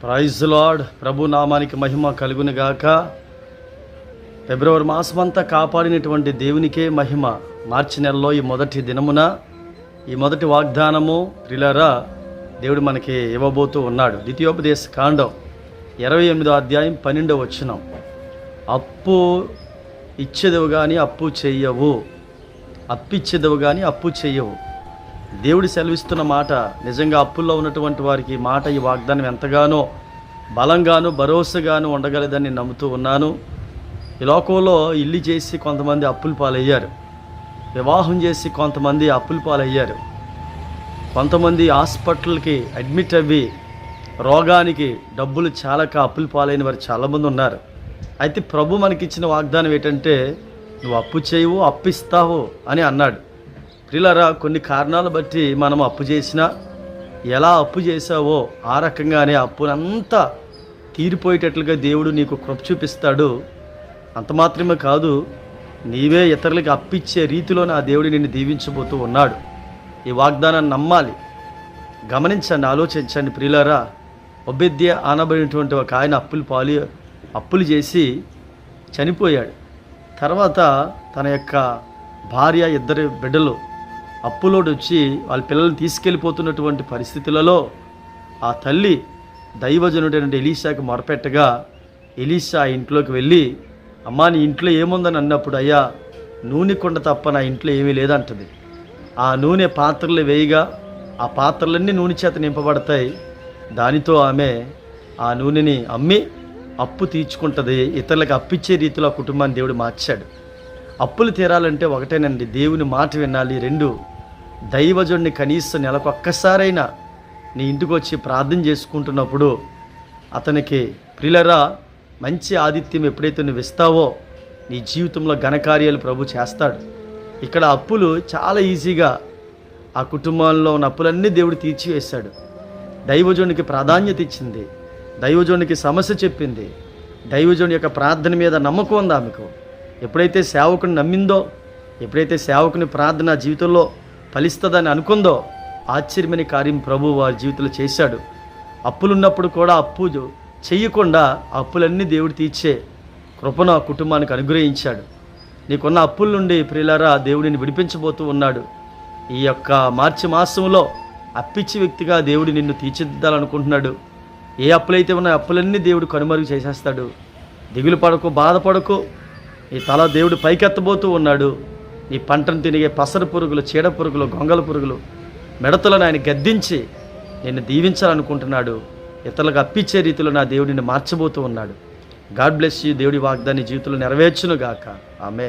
Praise lord ప్రభు నామానికి మహిమ కలుగును గాక. ఫిబ్రవరి మాసమంతా కాపాడినటువంటి దేవునికే మహిమ. మార్చి నెలలో ఈ మొదటి దినమున ఈ మొదటి వాగ్దానము త్రిలరా దేవుడు మనకి ఇవ్వబోతూ ఉన్నాడు. ద్వితీయోపదేశ కాండం ఇరవై ఎనిమిదో అధ్యాయం పన్నెండవ వచ్చినం అప్పు ఇచ్చేదవు కానీ అప్పు చెయ్యవు అప్పిచ్చేదవు కానీ అప్పు చెయ్యవు దేవుడు సెలవిస్తున్న మాట నిజంగా అప్పుల్లో ఉన్నటువంటి వారికి మాట ఈ వాగ్దానం ఎంతగానో బలంగాను భరోసాగాను ఉండగలదని నమ్ముతూ ఉన్నాను. ఈ లోకంలో ఇల్లు చేసి కొంతమంది అప్పులు పాలయ్యారు. వివాహం చేసి కొంతమంది అప్పులు పాలయ్యారు. కొంతమంది హాస్పిటల్కి అడ్మిట్ అవ్వి రోగానికి డబ్బులు చాలక అప్పులు పాలైన వారు చాలామంది ఉన్నారు. అయితే ప్రభు మనకిచ్చిన వాగ్దానం ఏంటంటే నువ్వు అప్పు చేయవు అప్పిస్తావు అని అన్నాడు. ప్రిలరా కొన్ని కారణాలు బట్టి మనం అప్పు చేసినా ఎలా అప్పు చేసావో ఆ రకంగానే అప్పునంతా తీరిపోయేటట్లుగా దేవుడు నీకు కృప చూపిస్తాడు. అంత మాత్రమే కాదు నీవే ఇతరులకి అప్పిచ్చే రీతిలో నా దేవుడు నిన్ను దీవించబోతూ ఉన్నాడు. ఈ వాగ్దానాన్ని నమ్మాలి. గమనించండి ఆలోచించండి ప్రియులారా ఒబెద్య ఆనబడినటువంటి ఒక ఆయన అప్పులు పాలి అప్పులు చేసి చనిపోయాడు. తర్వాత తన యొక్క భార్య ఇద్దరు బిడ్డలు అప్పులోడు వచ్చి వాళ్ళ పిల్లల్ని తీసుకెళ్ళిపోతున్నటువంటి పరిస్థితులలో ఆ తల్లి దైవజనుడైన ఎలీషాకి మొరపెట్టగా ఎలీషా ఆ ఇంట్లోకి వెళ్ళి అమ్మా నీ ఇంట్లో ఏముందని అన్నప్పుడు అయ్యా నూనె కొండ తప్ప నా ఇంట్లో ఏమీ లేదంటది. ఆ నూనె పాత్రలు వేయగా ఆ పాత్రలన్నీ నూనె చేత నింపబడతాయి. దానితో ఆమె ఆ నూనెని అమ్మి అప్పు తీర్చుకుంటుంది. ఇతరులకు అప్పిచ్చే రీతిలో ఆ కుటుంబాన్ని దేవుడు మార్చాడు. అప్పులు తీరాలంటే ఒకటేనండి దేవుని మాట వినాలి. రెండు దైవజుడిని కనీసం నెలకొక్కసారైనా నీ ఇంటికి వచ్చి ప్రార్థన చేసుకుంటున్నప్పుడు అతనికి ప్రిలరా మంచి ఆతిథ్యం ఎప్పుడైతే నువ్వు ఇస్తావో నీ జీవితంలో ఘనకార్యాలు ప్రభు చేస్తాడు. ఇక్కడ అప్పులు చాలా ఈజీగా ఆ కుటుంబంలో ఉన్న అప్పులన్నీ దేవుడు తీర్చివేశాడు. దైవజునికి ప్రాధాన్యత ఇచ్చింది. దైవజునికి సమస్య చెప్పింది. దైవజుని యొక్క ప్రార్థన మీద నమ్మకం ఉంది ఆమెకు. ఎప్పుడైతే సేవకుని నమ్మిందో ఎప్పుడైతే సేవకుని ప్రార్థన జీవితంలో ఫలిస్తుందని అనుకుందో ఆశ్చర్యమైన కార్యం ప్రభు వారి జీవితంలో చేశాడు. అప్పులున్నప్పుడు కూడా అప్పు చెయ్యకుండా అప్పులన్నీ దేవుడు తీర్చే కృపను ఆ కుటుంబానికి అనుగ్రహించాడు. నీకున్న అప్పుల నుండి ప్రియులారా దేవుడిని విడిపించబోతూ ఉన్నాడు. ఈ యొక్క మార్చి మాసంలో అప్పిచ్చి వ్యక్తిగా దేవుడు నిన్ను తీర్చిదిద్దాలనుకుంటున్నాడు. ఏ అప్పులైతే ఉన్నాయో అప్పులన్నీ దేవుడు కనుమరుగు చేసేస్తాడు. దిగులు పడకు బాధపడకు. నీ తల దేవుడు పైకెత్తబోతూ ఉన్నాడు. నీ పంటను తిరిగే పసరు పురుగులు చీడ పురుగులు గొంగల పురుగులు మిడతలను ఆయన గద్దించి నిన్ను దీవించాలనుకుంటున్నాడు. ఇతరులకు అప్పిచ్చే రీతిలో నా దేవుడిని మార్చబోతూ ఉన్నాడు. గాడ్ బ్లెస్ యూ దేవుడి వాగ్దాన్ని జీవితంలో నెరవేర్చును గాక ఆమె